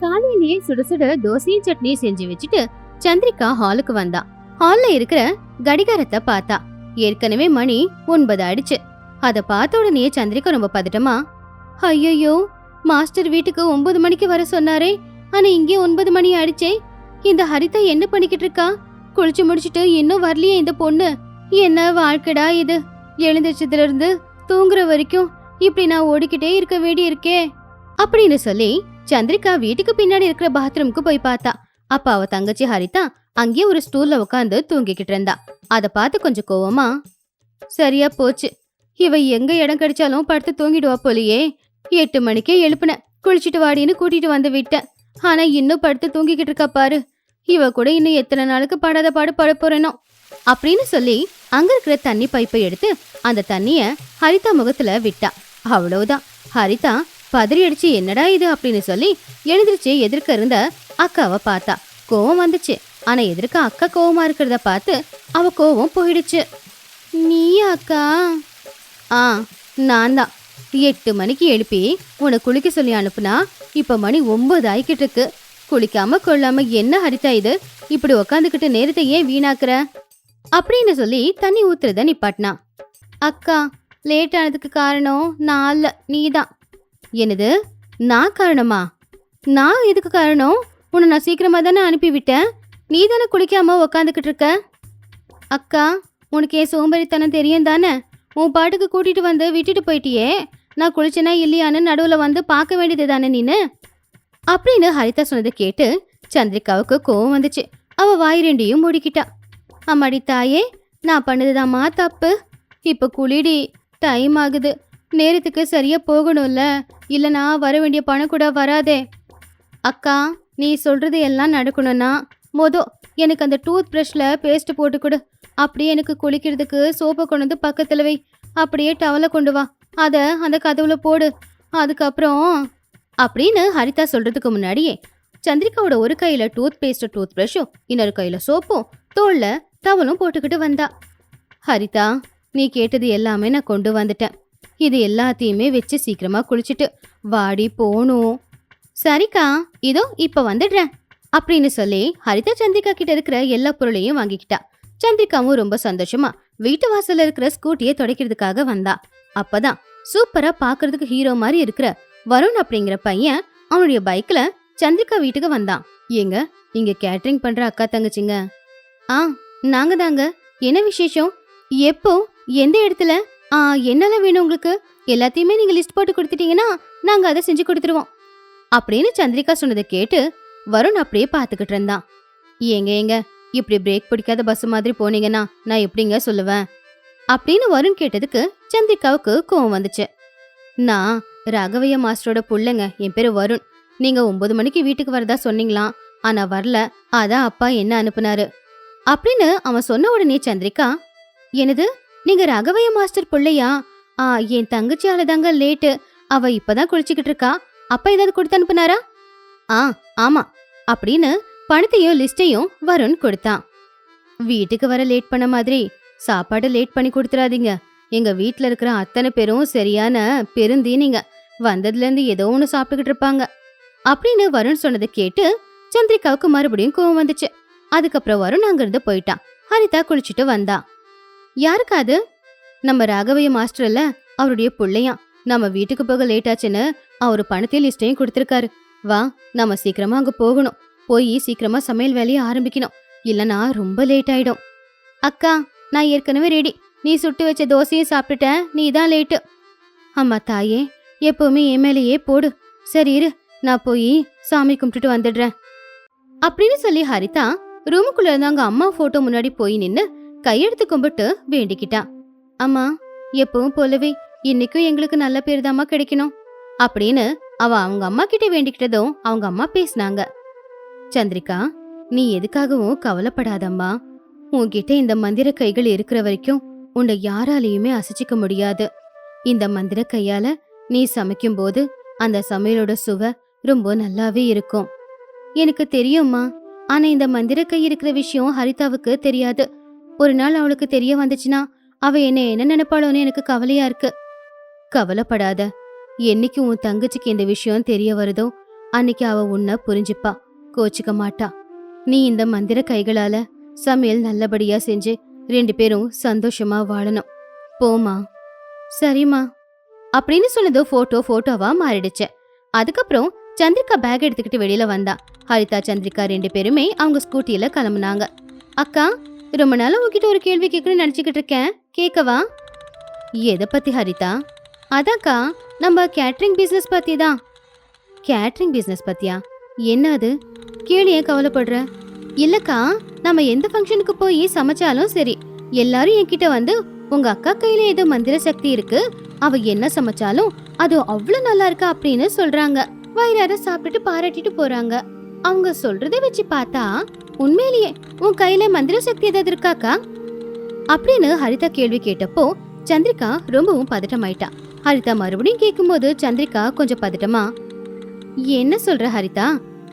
காலையிலேயே சுட சுட தோசையும் சட்னியும் செஞ்சு வச்சுட்டு சந்திரிகா ஹாலுக்கு வந்தா. ஹால்ல இருக்கிற கடிகாரத்தை பார்த்தா. ஏற்கனவே மணி ஒன்பது ஆயிடுச்சு. அத பார்த்த உடனே சந்திரிகா ரொம்ப பதட்டமா ஐயோ மாஸ்டர் வீட்டுக்கு ஒன்பது மணிக்கு வர சொன்னாரே. ஆனா இங்கே ஒன்பது மணி ஆயிடுச்சே. இந்த ஹரிதா என்ன பண்ணிக்கிட்டு இருக்கா? குளிச்சு முடிச்சிட்டு இன்னும் வரலையே இந்த பொண்ணு. என்ன வாழ்க்கைடா இது? எழுந்திரிச்சதுல இருந்து தூங்குற வரைக்கும் இப்படி நான் ஓடிக்கிட்டே இருக்க வேண்டி இருக்கே அப்படின்னு சொல்லி சந்திரிகா வீட்டுக்கு பின்னாடி இருக்கிற பாத்ரூம்க்கு போய் பார்த்தா. அப்ப அவ தங்கச்சி ஹரிதா அங்கேயே ஒரு ஸ்டூல்ல உட்காந்து தூங்கிக்கிட்டு இருந்தா. அத பார்த்து கொஞ்சம் கோவமா சரியா போச்சு. இவ எங்க இடம் கிடைச்சாலும் படுத்து தூங்கிடுவா போலியே. எட்டு மணிக்கே எழுப்புன. குளிச்சிட்டு வாடின்னு கூட்டிட்டு வந்து விட்டேன் ஆனா இன்னும் படுத்து தூங்கிக்கிட்டு இருக்கா பாரு. இவ கூட இன்னும் எத்தனை நாளுக்கு படாத பாடு பட போறேனோ? அப்படின்னு சொல்லி அங்க இருக்கிற தண்ணி பைப்பை எடுத்து அந்த தண்ணிய ஹரிதா முகத்துல விட்டா. அவ்வளவுதான். ஹரிதா பதறி அடிச்சு என்னடா இது? அப்படின்னு சொல்லி எழுந்திருச்சு எதிர்க்க இருந்த அக்காவை பார்த்தா. கோவம் வந்துச்சு. ஆனா எதிர்க்க அக்கா கோவமா இருக்கிறத பார்த்து அவ கோவம் போயிடுச்சு. நீயா அக்கா? ஆ நான் தான் எட்டு மணிக்கு எழுப்பி உன்னை குளிக்க சொல்லி அனுப்புனா இப்ப மணி ஒன்பது ஆயிக்கிட்டு இருக்கு. குளிக்காம கொள்ளாம என்ன ஹரிதா இது? இப்படி உக்காந்துக்கிட்டு நேரத்தை ஏன் வீணாக்குற? அப்படின்னு சொல்லி தண்ணி ஊத்துறத நிப்பாட்டினா. அக்கா லேட் ஆனதுக்கு காரணம் நான் அல்ல. நீதான். என்னது? நான் காரணமா? நான் எதுக்கு காரணம்? உன்னை நான் சீக்கிரமாக தானே அனுப்பிவிட்டேன். நீ தானே குளிக்காம உக்காந்துக்கிட்டு இருக்க? அக்கா உனக்கு என் சோம்பேறித்தனம் தெரியும் தானே? உன் பாட்டுக்கு கூட்டிகிட்டு வந்து விட்டுட்டு போயிட்டியே. நான் குளிச்சேனா இல்லையான்னு நடுவில் வந்து பார்க்க வேண்டியது தானே நீனு? அப்படின்னு ஹரிதா சொன்னதை கேட்டு சந்திரிகாவுக்கு கோவம் வந்துச்சு. அவள் வாய் ரெண்டையும் மூடிக்கிட்டா. அம்மாடி தாயே நான் பண்ணதுதாம்மா தப்பு. இப்போ குளிடி டைம் ஆகுது. நேரத்துக்கு சரியா போகணும்ல? இல்லைனா வர வேண்டிய பணம் கூட வராதே. அக்கா நீ சொல்றது எல்லாம் நடக்கணும்னா மொதல் எனக்கு அந்த டூத் ப்ரஷ்ல பேஸ்ட் போட்டு கொடு. அப்படியே எனக்கு குளிக்கிறதுக்கு சோப்பை கொண்டு வந்து பக்கத்துல வை. அப்படியே டவலை கொண்டு வா. அதை அந்த கதவுல போடு. அதுக்கப்புறம் அப்படின்னு ஹரிதா சொல்றதுக்கு முன்னாடியே சந்திரிகாவோட ஒரு கையில டூத் பேஸ்ட் டூத் ப்ரஷும் இன்னொரு கையில சோப்பும் தோல்ல டவலும் போட்டுக்கிட்டு வந்தா. ஹரிதா நீ கேட்டது எல்லாமே நான் கொண்டு வந்துட்டேன். இது எல்லாத்தையுமே வச்சு சீக்கிரமா குளிச்சுட்டு வாடி போகணும் சரிக்கா இதோ இப்ப வந்துடுறேன் அப்படின்னு சொல்லி ஹரிதா சந்திரிகா கிட்ட இருக்கிற எல்லா பொருளையும் வாங்கிக்கிட்டா. சந்திரிகாவும் ரொம்ப சந்தோஷமா வீட்டு வாசல்ல இருக்கிற ஸ்கூட்டியை துடைக்கிறதுக்காக வந்தா. அப்பதான் சூப்பரா பாக்குறதுக்கு ஹீரோ மாதிரி இருக்கிற வருண் அப்படிங்கிற பையன் அவனுடைய பைக்ல சந்திரிகா வீட்டுக்கு வந்தான். ஏங்க இங்க கேட்டரிங் பண்ற அக்கா தங்கச்சிங்க? ஆ நாங்க தாங்க என்ன விசேஷம்? எப்போ? எந்த இடத்துல? என்னெல்லாம் வேணும் உங்களுக்கு? எல்லாத்தையுமே நீங்க லிஸ்ட் போட்டு கொடுத்துட்டீங்கன்னா நாங்க அதை செஞ்சு கொடுத்துருவோம். அப்படின்னு சந்திரிகா சொன்னதை கேட்டு வருண் அப்படியே பார்த்துக்கிட்டு இருந்தான். ஏங்க ஏங்க இப்படி பிரேக் பிடிக்காத பஸ் மாதிரி போனீங்கன்னா நான் எப்படிங்க சொல்லுவேன்? அப்படின்னு வருண் கேட்டதுக்கு சந்திரிகாவுக்கு கோவம் வந்துச்சு. நான் ராகவைய மாஸ்டரோட புள்ளைங்க என் பேரு வருண். நீங்க ஒன்பது மணிக்கு வீட்டுக்கு வரதா சொன்னீங்களாம் ஆனா வரல. அதான் அப்பா என்ன அனுப்புனாரு? அப்படின்னு அவன் சொன்ன உடனே சந்திரிகா என்னது? நீங்க ரகவைய மாஸ்டர் புள்ளையா? ஆ என் தங்கச்சியால தாங்க லேட்டு. அவ இப்பதான் குளிச்சுக்கிட்டு இருக்கா. அப்பா ஏதாவது கொடுத்து அனுப்புனாரா? ஆ ஆமா. அப்படின்னு பணத்தையும் லிஸ்டையும் வருண் கொடுத்தான் வீட்டுக்கு வர லேட் பண்ண மாதிரி சாப்பாடு லேட் பண்ணி கொடுத்துடாதீங்க எங்க வீட்ல இருக்கிற அத்தனை பேரும் சரியான பெருந்தீனிங்க வந்ததுல இருந்து ஏதோ ஒன்று சாப்பிட்டுக்கிட்டு இருப்பாங்க. அப்படின்னு வருண் சொன்னதை கேட்டு சந்திரிகாவுக்கு மறுபடியும் கோவம் வந்துச்சு. அதுக்கப்புறம் வருண் அங்கிருந்து போயிட்டான். ஹரிதா குளிச்சுட்டு வந்தா. யாருக்கு அது? நம்ம ராகவைய மாஸ்டர் இல்ல அவருடைய புள்ளையாம். நம்ம வீட்டுக்கு போக லேட் ஆச்சுன்னு அவரு பணத்தையும் லிஸ்டையும் கொடுத்துருக்காரு. வா நம்ம சீக்கிரமா அங்க போகணும். போய் சீக்கிரமா சமையல் வேலையை ஆரம்பிக்கணும். இல்லனா ரொம்ப லேட் ஆயிடும். அக்கா நான் ஏற்கனவே ரெடி நீ சுட்டு வச்ச தோசையும் சாப்பிட்டுட்டேன். நீ தான் லேட்டு அம்மா தாயே எப்பவுமே என் மேலேயே போடு. சரி இரு நான் போய் சாமி கும்பிட்டுட்டு வந்துடுறேன். அப்படின்னு சொல்லி ஹரிதா ரூமுக்குள்ள இருந்த அவங்க அம்மா போட்டோ முன்னாடி போய் நின்னு கையெடுத்து கும்பிட்டு வேண்டிக்கிட்டா. அம்மா எப்பவும் போலவே இன்னைக்கும் எங்களுக்கு நல்ல பேர் தாம்மா கிடைக்கணும் அப்படின்னு அவ அவங்க அம்மா கிட்ட வேண்டிக்கிட்டதும் அவங்க அம்மா பேசினாங்க. சந்திரிகா நீ எதுக்காகவும் கவலைப்படாதம்மா. உன்கிட்ட இந்த மந்திர கைகள் இருக்கிற வரைக்கும் உன்னை யாராலையுமே அசைச்சிக்க முடியாது. இந்த மந்திர கையால நீ சமைக்கும்போது அந்த சமையலோட சுவை ரொம்ப நல்லாவே இருக்கும். எனக்கு தெரியும்மா ஆனா இந்த மந்திர கை இருக்கிற விஷயம் ஹரிதாவுக்கு தெரியாது. ஒரு நாள் அவளுக்கு தெரிய வந்துச்சுன்னா அவ என்ன என்ன நினைப்பாளோன்னு எனக்கு கவலையா இருக்கு. கவலைப்படாத. என்னைக்கு உன் தங்கச்சிக்கு இந்த விஷயம் தெரிய வருதோ அன்னைக்கு அவ உன்னை புரிஞ்சுப்பா கோச்சிக்க மாட்டா. நீ இந்த மந்திர கைகளால சமையல் நல்லபடியா செஞ்சு ரெண்டு பேரும் சந்தோஷமா வாழணும். போமா சரிம்மா. அப்படின்னு சொன்னது போட்டோ போட்டோவா மாறிடுச்சு. அதுக்கப்புறம் சந்திரிகா பேக் எடுத்துக்கிட்டு வெளியில வந்தா. ஹரிதா சந்திரிகா ரெண்டு பேருமே அவங்க ஸ்கூட்டியில கிளம்புனாங்க. அக்கா ரொம்ப நாளாக உங்ககிட்ட ஒரு கேள்வி கேட்கணும்னு நினச்சிக்கிட்டு இருக்கேன். கேட்கவா எதை பற்றி ஹரிதா? அதாக்கா நம்ம கேட்ரிங் பிஸ்னஸ் பற்றி தான் கேட்ரிங் பிஸ்னஸ் பற்றியா என்ன அது? கேளு ஏன் கவலைப்படுற? இல்லைக்கா நம்ம எந்த ஃபங்க்ஷனுக்கு போய் சமைச்சாலும் சரி எல்லாரும் என்கிட்ட வந்து உங்க அக்கா கையில ஏதோ மந்திர சக்தி இருக்கு அவ என்ன சமைச்சாலும் அது அவ்வளவு நல்லா இருக்கு அப்படின்னு சொல்றாங்க. வயிறார சாப்பிட்டுட்டு பாராட்டிட்டு போறாங்க. அவங்க சொல்றதை வச்சு பார்த்தா உண்மையிலேயே உன் கையில மந்திர சக்தி ஏதாவது இருக்காக்கா? அப்படின்னு ஹரிதா கேள்வி கேட்டப்போ சந்திரிகா ரொம்பவும் பதட்டம் ஆயிட்டா ஹரிதா மறுபடியும் கேட்கும்போது சந்திரிகா கொஞ்சம் பதட்டமா என்ன சொல்ற ஹரிதா?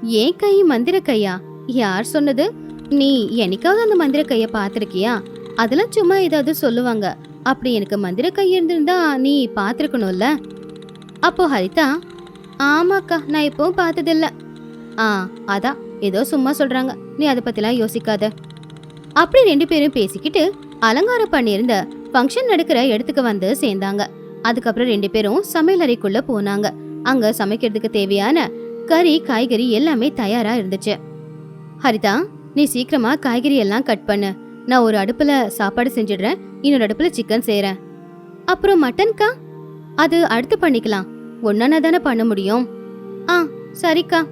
ஏன் கை மந்திர கையா? யார் சொன்னது? நீ என்னைக்காவது அந்த மந்திர கைய பாத்திருக்கியா அதெல்லாம் சும்மா ஏதாவது சொல்லுவாங்க. அப்படி எனக்கு மந்திர கை இருந்திருந்தா நீ பாத்திருக்கணும்ல அப்போ ஹரிதா ஆமாக்கா நான் இப்போவும் பார்த்ததில்ல. ஆ அதான். ஏதோ சும்மா சொல்றாங்க. நீ அதை பத்திலாம் யோசிக்காத. அப்படி ரெண்டு பேரும் பேசிக்கிட்டு அலங்காரம் பண்ணியிருந்த ஃபங்க்ஷன் நடக்கிற இடத்துக்கு வந்து சேர்ந்தாங்க. அதுக்கப்புறம் ரெண்டு பேரும் சமையல் அறைக்குள்ள போனாங்க. அங்க சமைக்கிறதுக்கு தேவையான கறி காய்கறி எல்லாமே தயாரா இருந்துச்சு. ஹரிதா நீ சீக்கிரமா காய்கறி எல்லாம் கட் பண்ணு. நான் ஒரு அடுப்புல சாப்பாடு செஞ்சிடுறேன். இன்னொரு அடுப்புல சிக்கன் செய்யறேன் அப்புறம் மட்டன்க்கா அது அடுத்து பண்ணிக்கலாம். ஒன்னா தானே பண்ண முடியும். ஆ சரிக்கா.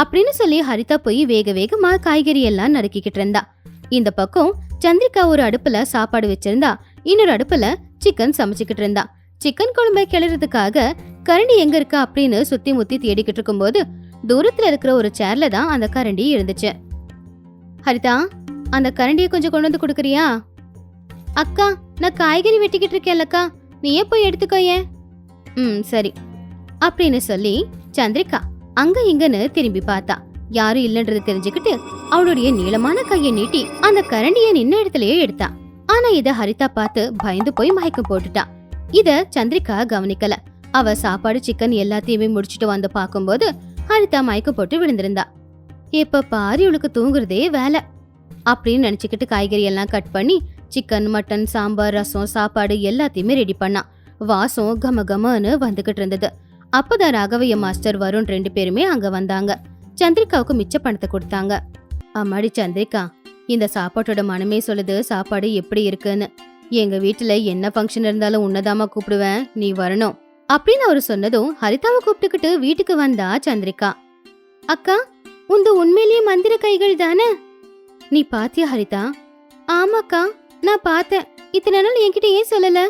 அப்படின்னு சொல்லி ஹரிதா போய் வேக வேகமா காய்கறி எல்லாம் நறுக்கிக்கிட்டு இருந்தா. இந்த பக்கம் சந்திரிகா ஒரு அடுப்புல சாப்பாடு வச்சிருந்தா இன்னொரு அடுப்புல சிக்கன் சமைச்சுக்கிட்டு இருந்தா. சிக்கன் குழம்ப கிளறதுக்காக கரண்டி எங்க இருக்கா அப்படின்னு சுத்தி முத்தி தேடிக்கிட்டு இருக்கும்போது தூரத்துல இருக்கிற ஒரு சேர்ல தான் அந்த கரண்டி இருந்துச்சு. ஹரிதா அந்த கரண்டியை கொஞ்சம் கொண்டு வந்து கொடுக்குறியா? அக்கா நான் காய்கறி வெட்டிக்கிட்டு இருக்கேன்லக்கா நீயே போய் எடுத்துக்கோ ஏன்? ம் சரி. அப்படின்னு சொல்லி சந்திரிகா அங்க இங்கன்னு திரும்பி பார்த்தா. யாரும் இல்லைன்றது தெரிஞ்சுக்கிட்டு அவளுடைய நீளமான கையை நீட்டி அந்த கரண்டிய நின்ன இடத்துலயே எடுத்தா. ஆனா இத ஹரிதா பார்த்து பயந்து போய் மயக்கம் போட்டுட்டா. இத சந்திரிகா கவனிக்கல. அவ சாப்பாடு சிக்கன் எல்லாத்தையுமே முடிச்சிட்டு வந்து பாக்கும்போது ஹரிதா மயக்கம் போட்டு விழுந்திருந்தா. இப்ப பாரு இவளுக்கு தூங்குறதே வேலை. அப்படின்னு நினைச்சுக்கிட்டு காய்கறி எல்லாம் கட் பண்ணி சிக்கன் மட்டன் சாம்பார் ரசம் சாப்பாடு எல்லாத்தையுமே ரெடி பண்ணா. வாசம் கம கமன்னு வந்துகிட்டு இருந்தது. அப்பதான் ராகவைய மாஸ்டர் வருண் ரெண்டு பேருமே அங்க வந்தாங்க. சந்திரிகாவுக்கு மிச்ச பணத்தை கொடுத்தாங்க. அம்மாடி சந்திரிகா இந்த சாப்பாட்டோட மனமே சொல்லுது சாப்பாடு எப்படி இருக்குன்னு. எங்க வீட்டுல என்ன ஃபங்க்ஷன் இருந்தாலும் உன்னதாமா கூப்பிடுவேன் நீ வரணும். அப்படின்னு அவர் சொன்னதும் ஹரிதாவை கூப்பிட்டுக்கிட்டு வீட்டுக்கு வந்தா சந்திரிகா. அக்கா உந்த உண்மையிலேயே மந்திர கைகள் தானே? நீ பாத்தியா ஹரிதா? ஆமாக்கா நான் பார்த்தேன். இத்தனை நாள் என்கிட்ட ஏன் சொல்லல.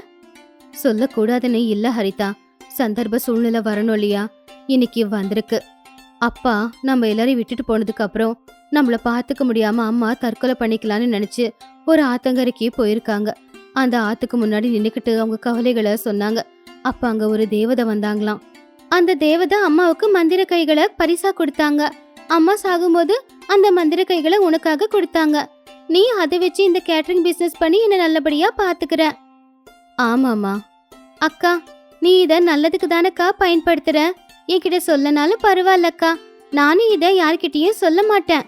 சொல்லக்கூடாதுன்னு இல்ல ஹரிதா. சந்தர்ப்ப சூழ்நிலை வரணும் இல்லையா? இன்னைக்கு வந்திருக்கு. அப்பா நம்ம எல்லாரையும் விட்டுட்டு போனதுக்கு அப்புறம் நம்மள பாத்துக்க முடியாம அம்மா தற்கொலை பண்ணிக்கலாம்னு நினைச்சு ஒரு ஆத்தங்கரைக்கு போயிருக்காங்க. அந்த ஆத்துக்கு முன்னாடி நின்னுக்கிட்டு அவங்க கவலைகளை சொன்னாங்க. அப்ப அங்க ஒரு தேவதை வந்தாங்களாம். அந்த தேவதை அம்மாவுக்கு மந்திர கைகளை பரிசா கொடுத்தாங்க. அம்மா சாகும்போது அந்த மந்திர கைகளை உனக்காக கொடுத்தாங்க. நீ அதை வச்சு இந்த கேட்டரிங் பிசினஸ் பண்ணி என்ன நல்லபடியா பாத்துக்கிற. ஆமாமா அக்கா நீ இத நல்லதுக்கு தானக்கா பயன்படுத்துற? என்கிட்ட சொல்லனாலும் பரவாயில்லக்கா. நானும் இத யார்கிட்டயும் சொல்ல மாட்டேன்.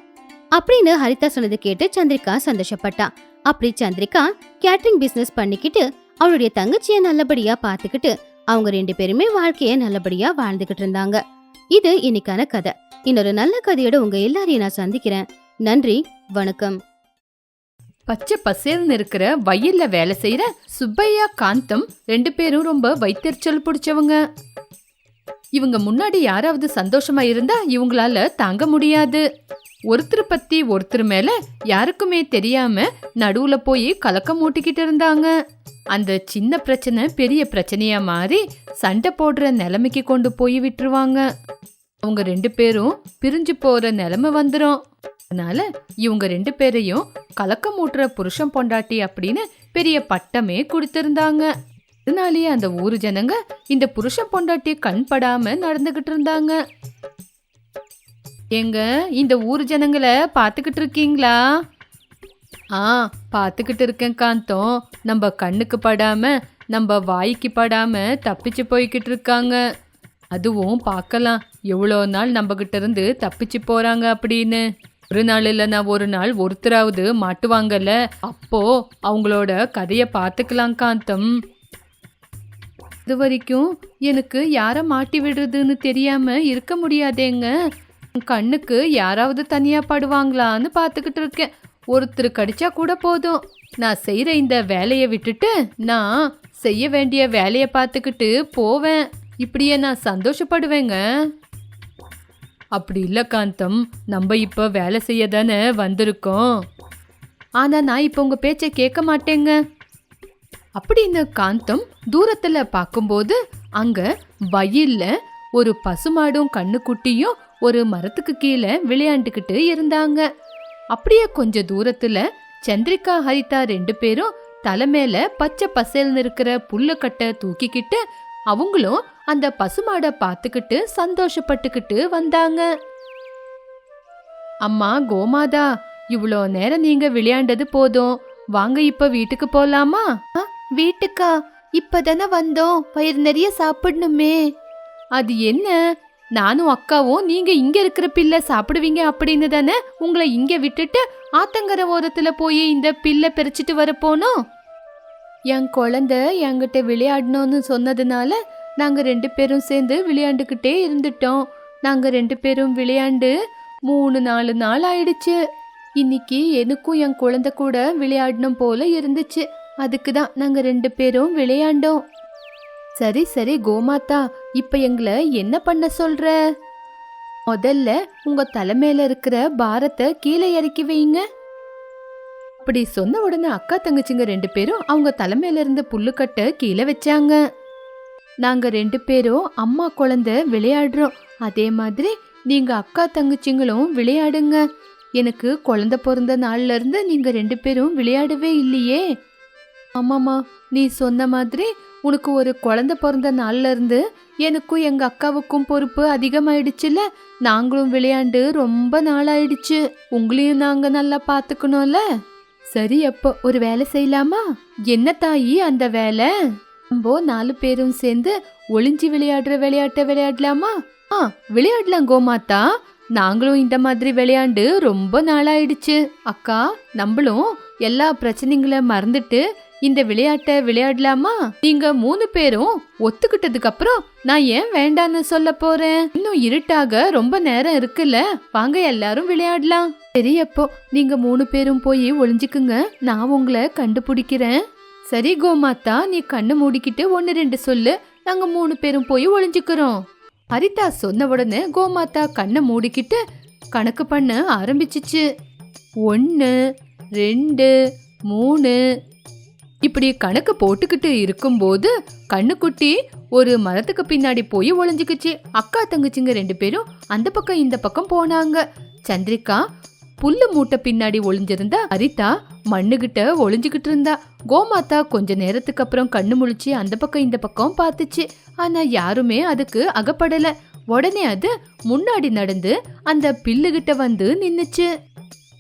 அப்படின்னு ஹரிதா சொன்னது கேட்டு சந்திரிகா சந்தோஷப்பட்டா. அப்படி சந்திரிகா கேட்டரிங் பிசினஸ் பண்ணிக்கிட்டு அவளுடைய தங்கச்சிய நல்லபடியா பாத்துக்கிட்டு அவங்க ரெண்டு பேருமே வாழ்க்கைய நல்லபடியா வாழ்ந்துகிட்டு இருந்தாங்க. இது இன்னைக்கான கதை. இன்னொரு நல்ல கதையோட உங்க எல்லாரையும் நான் சந்திக்கிறேன். நன்றி வணக்கம். பச்சை பசேல்னு இருக்கிற வயல்ல வேலை செய்யற சுப்பையா காந்தம் ரெண்டு பேரும் ரொம்ப வைத்தறிச்சல் பிடிச்சவங்க. இவங்க முன்னாடி யாராவது சந்தோஷமா இருந்தா இவங்களால தாங்க முடியாது. ஒருத்தர் பத்தி ஒருத்தர் மேல யாருக்குமே தெரியாம நடுவுல போய் கலக்கம் மூட்டிக்கிட்டு இருந்தாங்க. அந்த சின்ன பிரச்சனை பெரிய பிரச்சனையா மாறி சண்டை போடுற நிலைமைக்கு கொண்டு போய் விட்டுருவாங்க. அவங்க ரெண்டு பேரும் பிரிஞ்சு போற நிலைமை வந்துடும் அதனால இவங்க ரெண்டு பேரையும் கலக்கம் ஊட்டுற புருஷன் பொண்டாட்டி அப்படின்னு பெரிய பட்டமே கொடுத்திருந்தாங்க. இதனாலேயே அந்த ஊரு ஜனங்க இந்த புருஷன் பொண்டாட்டி கண்படாம நடந்துகிட்டு இருந்தாங்க. எங்க இந்த ஊர் ஜனங்களை பார்த்துக்கிட்டு இருக்கீங்களா? ஆ பார்த்துக்கிட்டு இருக்கேன் காந்தம் நம்ம கண்ணுக்கு படாம நம்ம வாய்க்கு படாம தப்பிச்சு போய்கிட்டு இருக்காங்க. அதுவும் பார்க்கலாம். எவ்வளோ நாள் நம்மகிட்ட இருந்து தப்பிச்சு போறாங்க அப்படின்னு. ஒரு நாள் இல்லைன்னா ஒரு நாள் ஒருத்தராவது மாட்டுவாங்கல்ல அப்போ அவங்களோட கதையை பார்த்துக்கலாம் காந்தம். இது வரைக்கும் எனக்கு யாரை மாட்டி விடுறதுன்னு தெரியாம இருக்க முடியாதேங்க. உன் கண்ணுக்கு யாராவது தனியா படுவாங்களான்னு பார்த்துக்கிட்டு இருக்கேன். ஒருத்தர் கடிச்சா கூட போதும். நான் செய்கிற இந்த வேலையை விட்டுட்டு நான் செய்ய வேண்டிய வேலையை பார்த்துக்கிட்டு போவேன். இப்படியே நான் சந்தோஷப்படுவேங்க. அப்படி இல்லை காந்தம். நம்ம இப்போ வேலை செய்ய தானே வந்திருக்கோம். ஆனா நான் இப்போ உங்க பேச்சை கேட்க மாட்டேங்க. அப்படின்னு காந்தம் தூரத்துல பார்க்கும்போது அங்க வயல்ல ஒரு பசுமாடும் கண்ணுக்குட்டியும் ஒரு மரத்துக்கு கீழே விளையாண்டுக்கிட்டு இருந்தாங்க. அப்படியே கொஞ்ச தூரத்துல சந்திரிகா ஹரிதா ரெண்டு பேரும் தலை பச்சை பசேல்னு இருக்கிற புல்லுக்கட்டை தூக்கிக்கிட்டு அவங்களும் அந்த பசுமாடை பார்த்துக்கிட்டு சந்தோஷப்பட்டுக்கிட்டு வந்தாங்க. அம்மா கோமாதா இவ்வளோ நேரம் நீங்க விளையாண்டது போதும். வாங்க இப்ப வீட்டுக்கு போலாமா? வீட்டுக்கா. இப்பதானே வந்தோம். வயிறு நிறைய சாப்பிடணுமே. அது என்ன? நானும் அக்காவும் நீங்க இங்க இருக்கிற பிள்ளை சாப்பிடுவீங்க அப்படின்னு தானே உங்களை இங்க விட்டுட்டு ஆத்தங்கர ஓரத்துல போய் இந்த பிள்ளை பிரிச்சிட்டு வர போனோம்? என் குழந்தை என்கிட்ட விளையாடணும்னு சொன்னதுனால நாங்கள் ரெண்டு பேரும் சேர்ந்து விளையாண்டுக்கிட்டே இருந்துட்டோம். நாங்கள் ரெண்டு பேரும் விளையாண்டு மூணு நாலு நாள் ஆயிடுச்சு. இன்னைக்கு எனக்கும் என் குழந்தை கூட விளையாடணும் போல இருந்துச்சு. அதுக்கு தான் நாங்கள் ரெண்டு பேரும் விளையாண்டோம். சரி சரி கோமாதா இப்போ எங்களை என்ன பண்ண சொல்ற? முதல்ல உங்கள் தலைமையில் இருக்கிற பாரத்தை கீழே இறக்கி வைங்க. அப்படி சொன்ன உடனே அக்கா தங்கச்சிங்க ரெண்டு பேரும் அவங்க தலைமையில இருந்த புல்லுக்கட்டை கீழே வச்சாங்க. நாங்க ரெண்டு பேரும் அம்மா குழந்தை விளையாடுறோம். அதே மாதிரி நீங்க அக்கா தங்கச்சிங்களும் விளையாடுங்க. எனக்கு குழந்தை பிறந்த நாள்ல இருந்து நீங்க ரெண்டு பேரும் விளையாடவே இல்லையே. ஆமாம்மா நீ சொன்ன மாதிரி உனக்கு ஒரு குழந்தை பிறந்த நாள்ல இருந்து எனக்கும் எங்க அக்காவுக்கும் பொறுப்பு அதிகமாயிடுச்சுல. நாங்களும் விளையாண்டு ரொம்ப நாளாயிடுச்சு. உங்களையும் நாங்க நல்லா பாத்துக்கணும்ல சரி அப்போ ஒரு வேலை செய்யலாமா? என்ன தாயி அந்த வேலை? நம்ம நாலு பேரும் சேர்ந்து ஒளிஞ்சு விளையாடுற விளையாட்டை விளையாடலாமா? ஆ விளையாடலாம் கோமாத்தா நாங்களும் இந்த மாதிரி விளையாண்டு ரொம்ப நாளாயிடுச்சு. அக்கா நம்மளும் எல்லா பிரச்சனைகளை மறந்துட்டு இந்த விளையாட்டை விளையாடலாமா? நீங்க மூணு பேரும் ஒத்துக்கிட்டதுக்கு அப்புறம் நான் ஏன் வேண்டான்னு சொல்ல போறேன்? இன்னும் இருட்டாக ரொம்ப நேரம் இருக்குல்ல? வாங்க எல்லாரும் விளையாடலாம். சரி அப்போ நீங்க மூணு பேரும் போய் ஒளிஞ்சுக்குங்க. நான் உங்களை கண்டுபிடிக்கிறேன். சரி கோமாத்தா நீ கண்ணு மூடிக்கிட்டு ஒன்னு ரெண்டு சொல்லு. நாங்க மூணு பேரும் போய் ஒளிஞ்சுக்கிறோம். ஹரிதா சொன்ன உடனே கோமாத்தா கண்ணை மூடிக்கிட்டு கணக்கு பண்ண ஆரம்பிச்சிச்சு. ஒன்று ரெண்டு மூணு இப்படி கணக்கு போட்டுக்கிட்டு இருக்கும்போது கண்ணுக்குட்டி ஒரு மரத்துக்கு பின்னாடி போய் ஒளிஞ்சுக்குச்சு. அக்கா தங்கச்சிங்க ரெண்டு பேரும் அந்த பக்கம் இந்த பக்கம் போனாங்க. சந்திரிகா புல்லு மூட்டை பின்னாடி ஒளிஞ்சிருந்தா அரிதா மண்ணுகிட்ட ஒளிஞ்சுக்கிட்டு இருந்தா. கோமாத்தா கொஞ்ச நேரத்துக்கு அப்புறம் கண்ணு முழிச்சு அந்த பக்கம் இந்த பக்கம் பார்த்துச்சு. ஆனா யாருமே அதுக்கு அகப்படல. உடனே அது முன்னாடி நடந்து அந்த பில்லுகிட்ட வந்து நின்னுச்சு.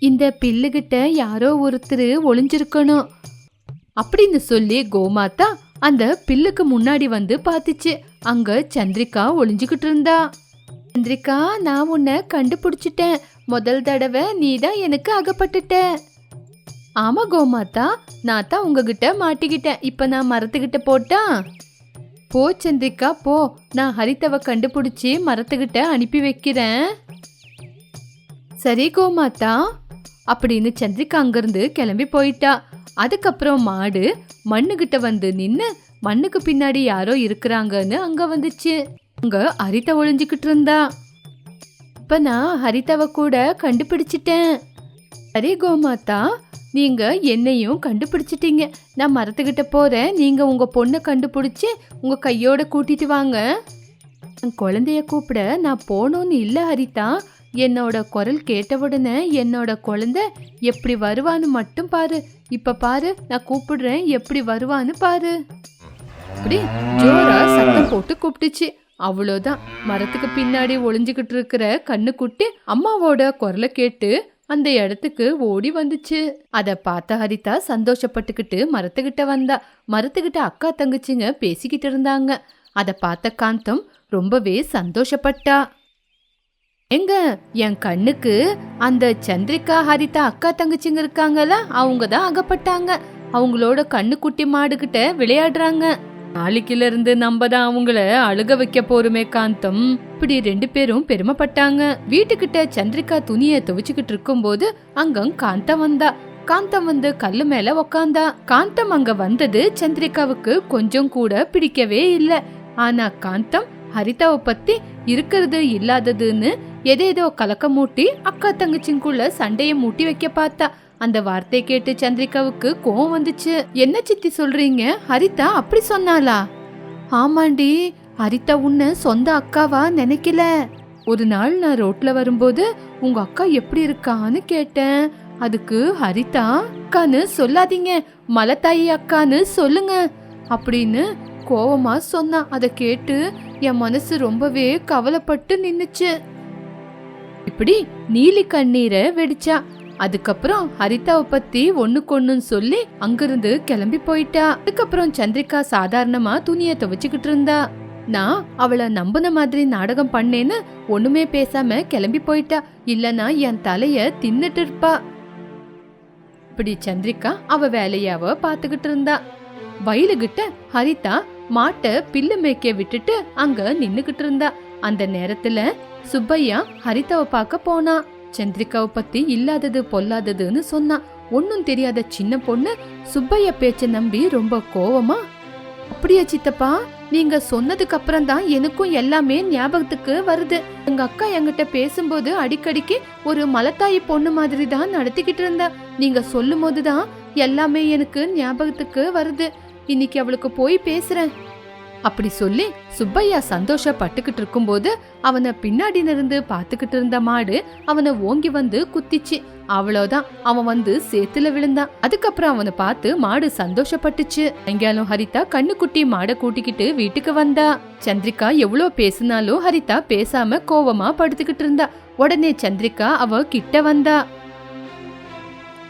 இந்த பில்லுகிட்ட யாரோ ஒருத்தர் ஒளிஞ்சிருக்கணும். அப்படின்னு சொல்லி கோமாத்தா அந்த பில்லுக்கு முன்னாடி வந்து பார்த்துச்சு. அங்க சந்திரிகா ஒளிஞ்சுக்கிட்டு இருந்தா. சந்திரிகா நான் உன்னை கண்டுபிடிச்சிட்டேன். முதல் தடவை நீ தான் எனக்கு அகப்பட்டுட்ட. ஆமா கோமாத்தா நான் தான் உங்ககிட்ட மாட்டிக்கிட்டேன். இப்ப நான் மரத்துக்கிட்ட போட்டா? போ சந்திரிகா போ. நான் ஹரித்தவை கண்டுபிடிச்சி மரத்துக்கிட்ட அனுப்பி வைக்கிறேன். சரி கோமாத்தா அப்படின்னு சந்திரிகா அங்கிருந்து கிளம்பி போயிட்டா. அதுக்கப்புறம் மாடு மண்ணுகிட்ட வந்து நின்று மண்ணுக்கு பின்னாடி யாரோ இருக்கிறாங்கன்னு அங்க வந்துச்சு. அங்க ஹரிதா ஒளிஞ்சுக்கிட்டு இருந்தா. இப்ப நான் ஹரிதாவை கூட கண்டுபிடிச்சிட்டேன். சரி கோமாத்தா நீங்க என்னையும் கண்டுபிடிச்சிட்டீங்க. நான் மரத்துக்கிட்ட போறேன். நீங்க உங்க பொண்ணை கண்டுபிடிச்சு உங்க கையோட கூட்டிட்டு வாங்க. என் குழந்தைய கூப்பிட நான் போனோன்னு இல்லை ஹரிதா. என்னோட குரல் கேட்ட உடனே என்னோட குழந்தை எப்படி வருவான்னு மட்டும் பாரு. இப்ப பாரு நான் கூப்பிடுறேன் எப்படி வருவான்னு பாரு. அப்படி ஜோரா சத்தம் போட்டு கூப்பிட்டுச்சு. அவ்வளோதான் மரத்துக்கு பின்னாடி ஒளிஞ்சுக்கிட்டு இருக்கிற கண்ணுக்குட்டி அம்மாவோட குரலை கேட்டு அந்த இடத்துக்கு ஓடி வந்துச்சு. அத பார்த்த ஹரிதா சந்தோஷப்பட்டுக்கிட்டு மரத்துக்கிட்ட வந்தா. மரத்துக்கிட்ட அக்கா தங்கச்சிங்க பேசிக்கிட்டு இருந்தாங்க. அத பார்த்த காந்தம் ரொம்பவே சந்தோஷப்பட்டா. எங்க என் கண்ணுக்கு அந்த சந்திரிகா ஹரிதா அக்கா தங்கச்சிங்க இருக்காங்கல்ல அவங்க தான் அகப்பட்டாங்க. அவங்களோட கண்ணுக்குட்டி மாடுகிட்ட விளையாடுறாங்க. நாளைக்குல இருந்து நம்ம தான் அவங்கள அழுக வைக்க போறோமே காந்தம். இப்படி ரெண்டு பேரும் பெருமைப்பட்டாங்க. வீட்டுக்கிட்ட சந்திரிகா துணியை துவைச்சுக்கிட்டு இருக்கும்போது அங்க காந்தம் வந்தா. காந்தம் வந்து கல்லு மேல உக்காந்தா. காந்தம் அங்க வந்தது சந்திரிகாவுக்கு கொஞ்சம் கூட பிடிக்கவே இல்ல. ஆனா காந்தம் ஹரிதாவை பத்தி இருக்கிறது இல்லாததுன்னு எதேதோ கலக்க மூட்டி அக்கா தங்கச்சிங்குள்ள சண்டையை மூட்டி வைக்க பார்த்தா. அந்த வார்த்தை கேட்டு சந்திரிகாவுக்கு கோவம் வந்துச்சு. என்ன சித்தி சொல்றீங்க? ஹரிதா அப்படி சொன்னாளா? ஆமாண்டி ஹரிதா உன்னை சொந்த அக்காவா நினைக்கல. ஒரு நாள் நான் ரோட்ல வரும்போது உங்க அக்கா எப்படி இருக்கான்னு கேட்டேன். அதுக்கு ஹரிதா அக்கான்னு சொல்லாதீங்க. மலத்தாயி அக்கான்னு சொல்லுங்க. அப்படின்னு கோவமா சொன்னா. அதை கேட்டு என் மனசு ரொம்பவே கவலைப்பட்டு நின்னுச்சு. இப்படி நீலி கண்ணீரை வெடிச்சா. அதுக்கப்புறம் ஹரிதாவை பத்தி ஒண்ணுக்கொன்னு சொல்லி அங்கிருந்து கிளம்பி போயிட்டா. அதுக்கப்புறம் சந்திரிகா சாதாரணமா துணியை துவைச்சுக்கிட்டு இருந்தா. நான் அவளை நம்பின மாதிரி நாடகம் பண்ணேன்னு ஒண்ணுமே பேசாம கிளம்பி போயிட்டா. இல்லனா என் தலைய தின்னுட்டு இருப்பா. இப்படி சந்திரிகா அவ வேலையாவ பாத்துக்கிட்டு இருந்தா. வயலுகிட்ட ஹரிதா மாட்டை பில்லு மேய்க்க விட்டுட்டு அங்க நின்னுகிட்டு இருந்தா. அந்த நேரத்துல சுப்பையா ஹரிதாவை பார்க்க போனா. சந்திரிகாவை பத்தி இல்லாதது பொல்லாததுன்னு சொன்னான் ஒன்னும் தெரியாத சின்ன பொண்ணு சுப்பையா பேச்ச நம்பி ரொம்ப கோவமா அப்படியா சித்தப்பா நீங்க சொன்னதுக்கு அப்புறம் தான் எனக்கும் எல்லாமே ஞாபகத்துக்கு வருது. எங்க அக்கா என்கிட்ட பேசும்போது அடிக்கடிக்கு ஒரு மலத்தாயி பொண்ணு மாதிரி தான் நடத்திக்கிட்டு இருந்தா. நீங்க சொல்லும் போதுதான் எல்லாமே எனக்கு ஞாபகத்துக்கு வருது. இன்னைக்கு அவளுக்கு போய் பேசுறேன். அப்படி சொல்லி சுப்பையா சந்தோஷப்பட்டுக்கிட்டு இருக்கும்போது அவனை பின்னாடி இருந்து பார்த்துக்கிட்டு இருந்த மாடு அவனை ஓங்கி வந்து குத்திச்சு. அவ்வளோதான் அவன் வந்து சேத்துல விழுந்தான். அதுக்கப்புறம் அவனை பார்த்து மாடு சந்தோஷப்பட்டுச்சு. எங்கேயாலும் ஹரிதா கண்ணுக்குட்டி மாடை கூட்டிக்கிட்டு வீட்டுக்கு வந்தா. சந்திரிகா எவ்வளோ பேசினாலும் ஹரிதா பேசாம கோவமா படுத்துக்கிட்டு இருந்தா. உடனே சந்திரிகா அவ கிட்ட வந்தா.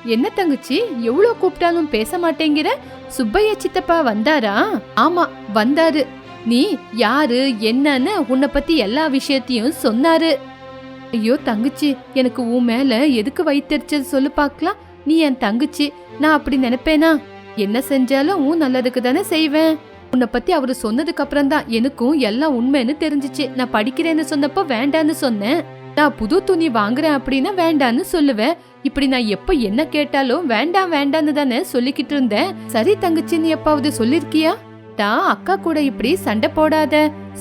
என்ன தங்கச்சி எவ்வளோ கூப்பிட்டாலும் பேச மாட்டேங்கிற? சுப்பையா சித்தப்பா வந்தாரா? ஆமா வந்தாரு. நீ யாரு என்னன்னு உன்னை பத்தி எல்லா விஷயத்தையும் சொன்னாரு. ஐயோ தங்கச்சி எனக்கு உன் மேல எதுக்கு வைத்தறிச்சல் சொல்லு பார்க்கலாம். நீ என் தங்கச்சி நான் அப்படி நினைப்பேனா? என்ன செஞ்சாலும் உன் நல்லதுக்கு தானே செய்வேன். உன்னை பத்தி அவரு சொன்னதுக்கு அப்புறம் தான் எனக்கும் எல்லாம் உண்மைன்னு தெரிஞ்சிச்சு. நான் படிக்கிறேன்னு சொன்னப்போ வேண்டான்னு சொன்னேன். நான் புது துணி வாங்குறேன் அப்படின்னா வேண்டான்னு சொல்லுவேன். இப்படி நான் எப்ப என்ன கேட்டாலும் வேண்டாம் வேண்டான்னு தானே சொல்லிக்கிட்டு இருந்தேன். சரி தங்கச்சி நீ எப்பாவது சொல்லிருக்கியா? தான் அக்கா கூட இப்படி சண்டை போடாத.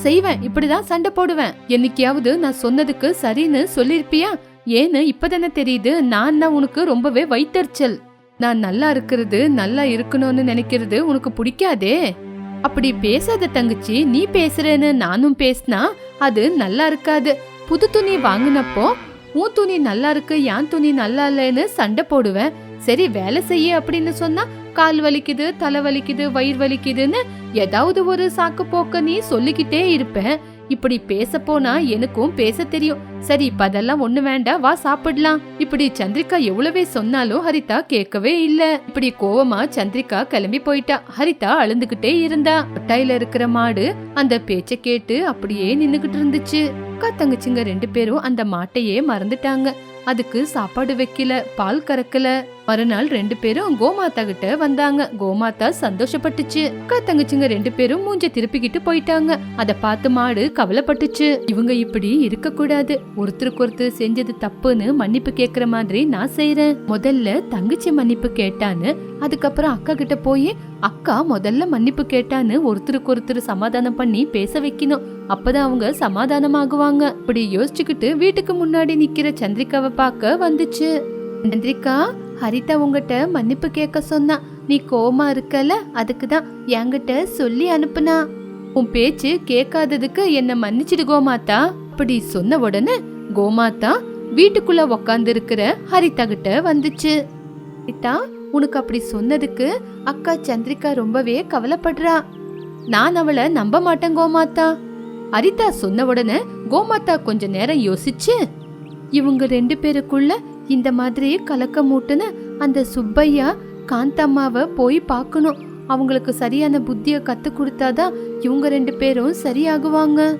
செய்வேன் இப்படிதான் சண்டை போடுவேன். என்னைக்காவது நான் சொன்னதுக்கு சரின்னு சொல்லிருப்பியா? ஏன்னு இப்பதானே தெரியுது. நான் தான் உனக்கு ரொம்பவே வைத்தறிச்சல். நான் நல்லா இருக்கிறது நல்லா இருக்கணும்னு நினைக்கிறது உனக்கு பிடிக்காதே? அப்படி பேசாத தங்கச்சி நீ பேசுறேன்னு நானும் பேசினா அது நல்லா இருக்காது. புது துணி வாங்கினப்போ உன் துணி நல்லா இருக்கு என் துணி நல்லா இல்லைன்னு சண்டை போடுவேன். சரி வேலை செய்ய அப்படின்னு சொன்னா கால் வலிக்குது தலை வலிக்குது வயிறு வலிக்குதுன்னு ஏதாவது ஒரு சாக்கு போக்க நீ சொல்லிக்கிட்டே இருப்பேன். இப்படி பேச போனா எனக்கும் பேச தெரியும். சரி இப்ப அதெல்லாம் ஒண்ணு வேண்டாம். வா சாப்பிடலாம். இப்படி சந்திரிகா எவ்வளவே சொன்னாலும் ஹரிதா கேட்கவே இல்ல. இப்படி கோவமா சந்திரிகா கிளம்பி போயிட்டா. ஹரிதா அழுந்துகிட்டே இருந்தா. கொட்டாயில இருக்கிற மாடு அந்த பேச்ச கேட்டு அப்படியே நின்னுகிட்டு இருந்துச்சு. அக்கா தங்கச்சிங்க ரெண்டு பேரும் அந்த மாட்டையே மறந்துட்டாங்க. அதுக்கு சாப்பாடு வைக்கல பால் கறக்கல. மறுநாள் ரெண்டு பேரும் கோமாதா கிட்ட வந்தாங்க. கோமாதா சந்தோஷப்பட்டுச்சு. அக்கா தங்கச்சிங்க ரெண்டு பேரும் மூஞ்ச திருப்பிக்கிட்டு போயிட்டாங்க. அத பார்த்து மாடு கவலைப்பட்டுச்சு. இவங்க இப்படி இருக்க கூடாது ஒருத்தருக்கு ஒருத்தர் செஞ்சது தப்புன்னு மன்னிப்பு கேக்குற மாதிரி நான் செய்யறேன் முதல்ல தங்கச்சி மன்னிப்பு கேட்டான்னு அதுக்கப்புறம் அக்கா கிட்ட போய் அக்கா முதல்ல மன்னிப்பு கேட்டான்னு ஒருத்தருக்கு ஒருத்தர் சமாதானம் பண்ணி பேச வைக்கணும். அப்பதான் அவங்க சமாதானமாகுவாங்க. இப்படி யோசிச்சுக்கிட்டு வீட்டுக்கு முன்னாடி நிக்கிற சந்திரிகாவை பார்க்க வந்துச்சு. சந்திரிகா ஹரிதா உங்ககிட்ட மன்னிப்பு கேட்க சொன்னா நீ கோமா இருக்கல? அதுக்கு தான் என்கிட்ட சொல்லி அனுப்புனா. உன் பேச்சு கேட்காததுக்கு என்ன மன்னிச்சிடு கோமாத்தா அப்படி சொன்ன உடனே கோமாத்தா வீட்டுக்குள்ள உக்காந்து இருக்கிற ஹரிதா கிட்ட வந்துச்சு. ஹரிதா உனக்கு அப்படி சொன்னதுக்கு அக்கா சந்திரிகா ரொம்பவே கவலைப்படுறா. நான் அவளை நம்ப மாட்டேன் கோமாத்தா ஹரிதா சொன்ன உடனே கோமாத்தா கொஞ்ச நேரம் யோசிச்சு இவங்க ரெண்டு பேருக்குள்ள இந்த மாதிரி கலக்க மூட்டுன்னு அந்த சுப்பையா காந்தம்மாவை போய் பார்க்கணும். அவங்களுக்கு சரியான புத்தியை கத்து கொடுத்தாதான் இவங்க ரெண்டு பேரும் சரியாகுவாங்க.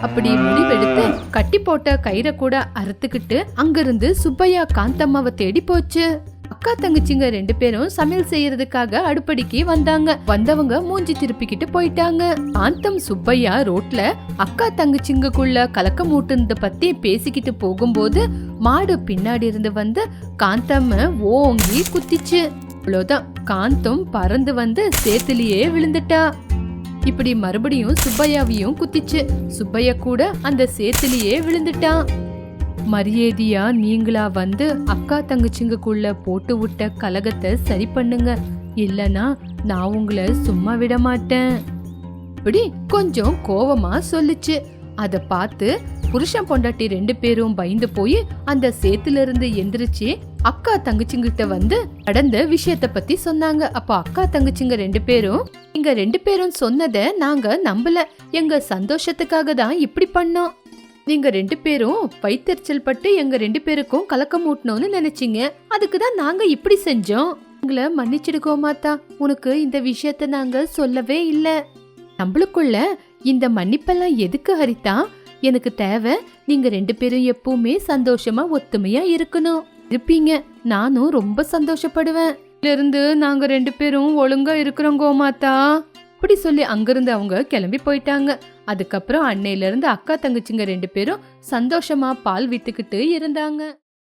அப்படி முடிவெடுத்து கட்டி போட்ட கயிறை கூட அறுத்துக்கிட்டு அங்கிருந்து சுப்பையா காந்தம்மாவை தேடி போச்சு. அக்கா தங்கச்சிங்க ரெண்டு பேரும் சமையல் செய்யறதுக்காக அடுப்படிக்கு வந்தாங்க. வந்தவங்க மூஞ்சி திருப்பிக்கிட்டு போயிட்டாங்க. காந்தம் சுப்பையா ரோட்ல அக்கா தங்கச்சிங்கக்குள்ள கலக்கம் ஊட்டுனத பத்தி பேசிக்கிட்டு போகும்போது மாடு பின்னாடி இருந்து வந்து காந்தம்ம ஓங்கி குத்திச்சு. அவ்வளோதான் காந்தம் பறந்து வந்து சேத்துலயே விழுந்துட்டா. இப்படி மறுபடியும் சுப்பையாவையும் குத்திச்சு. சுப்பையா கூட அந்த சேத்துலயே விழுந்துட்டான் மரியாதையா நீங்களா வந்து அக்கா தங்கச்சிங்கக்குள்ள போட்டு விட்ட கலகத்தை சரி பண்ணுங்க. இல்லனா நான் உங்களை சும்மா விட மாட்டேன். இப்படி கொஞ்சம் கோவமா சொல்லுச்சு. அத பார்த்து புருஷன் பொண்டாட்டி ரெண்டு பேரும் பயந்து போய் அந்த சேத்துல இருந்து எந்திரிச்சு அக்கா தங்கச்சிங்கிட்ட வந்து நடந்த விஷயத்த பத்தி சொன்னாங்க. அப்ப அக்கா தங்கச்சிங்க ரெண்டு பேரும் இங்க ரெண்டு பேரும் சொன்னத நாங்க நம்பல. எங்க சந்தோஷத்துக்காக தான் இப்படி பண்ணோம். நீங்க ரெண்டு பேரும் பைத்தறிச்சல் பட்டு எங்க ரெண்டு பேருக்கும் கலக்கம் ஊட்டணும்னு நினைச்சீங்க. அதுக்கு தான் நாங்க இப்படி செஞ்சோம். உங்களை மன்னிச்சிடுகோ மாத்தா. உனக்கு இந்த விஷயத்த நாங்க சொல்லவே இல்ல. நம்மளுக்குள்ள இந்த மன்னிப்பெல்லாம் எதுக்கு ஹரிதா? எனக்கு தேவை நீங்க ரெண்டு பேரும் எப்பவுமே சந்தோஷமா ஒத்துமையா இருக்கணும். இருப்பீங்க. நானும் ரொம்ப சந்தோஷப்படுவேன். இருந்து நாங்க ரெண்டு பேரும் ஒழுங்கா இருக்கிறோம் கோமாத்தா அப்படி சொல்லி அங்கிருந்து அவங்க கிளம்பி போயிட்டாங்க. அதுக்கப்புறம் அன்னையிலேருந்து அக்கா தங்கச்சிங்க ரெண்டு பேரும் சந்தோஷமா பால் வித்துக்கிட்டு இருந்தாங்க.